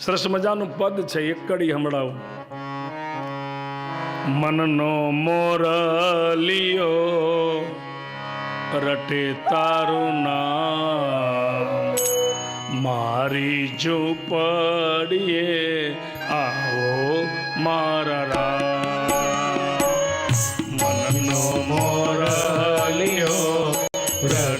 સરસ મજાનું પદ છે, એક કડી હમણાં મનનો મોરલિયો રટે તારું નામ. મારી ઝૂંપડીએ આવો મારા રામ. મનનો મોરલિયો રટે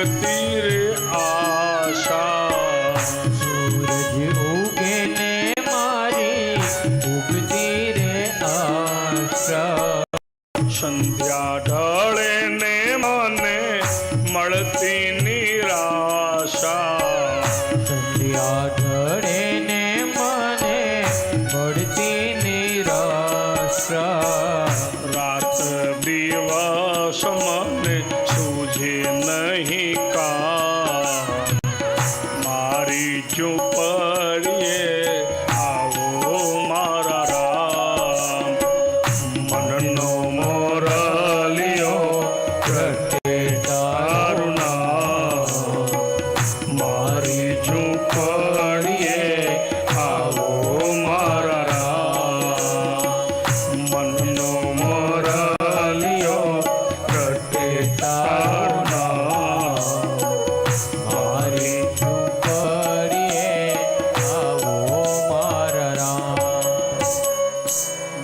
રે આશા સૂરજ ઉગે ને મારી ઉગતી રે આશા સંધ્યા ઢળે ને મને મળતી મને સૂઝે નહીં કા. મારી ઝૂંપડીએ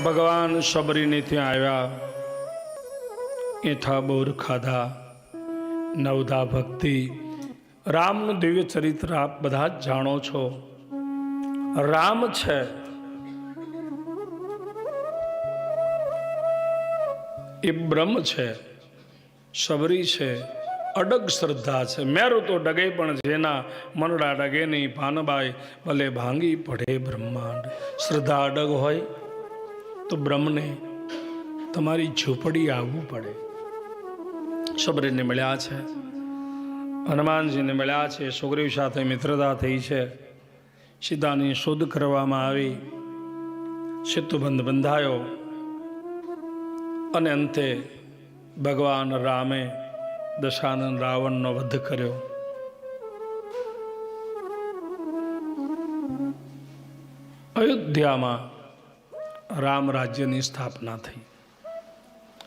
ભગવાન શબરીને ત્યાં આવ્યા. એઠા બોર ખાધા. નવદા ભક્તિ. રામનું દિવ્ય ચરિત્ર આપ બધા જ જાણો છો. રામ છે. એ બ્રહ્મ છે. શબરી છે, અડગ શ્રદ્ધા છે. મેરું તો ડગે પણ જેના મનડા ડગે નહીં. ભાનબાઈ ભલે ભાંગી પડે બ્રહ્માંડ. શ્રદ્ધા અડગ હોય તો બ્રહ્મને તમારી ઝૂંપડી આવવું પડે. સબરીને મળ્યા છે, હનુમાનજીને મળ્યા છે સુગ્રીવ સાથે મિત્રતા થઈ છે. સીતાની શોધ કરવામાં આવી. સેતુબંધ બંધાયો. અને અંતે ભગવાન રામે દશાનંદ રાવણનો વધ કર્યો. અયોધ્યામાં રામ રાજ્યની સ્થાપના થઈ.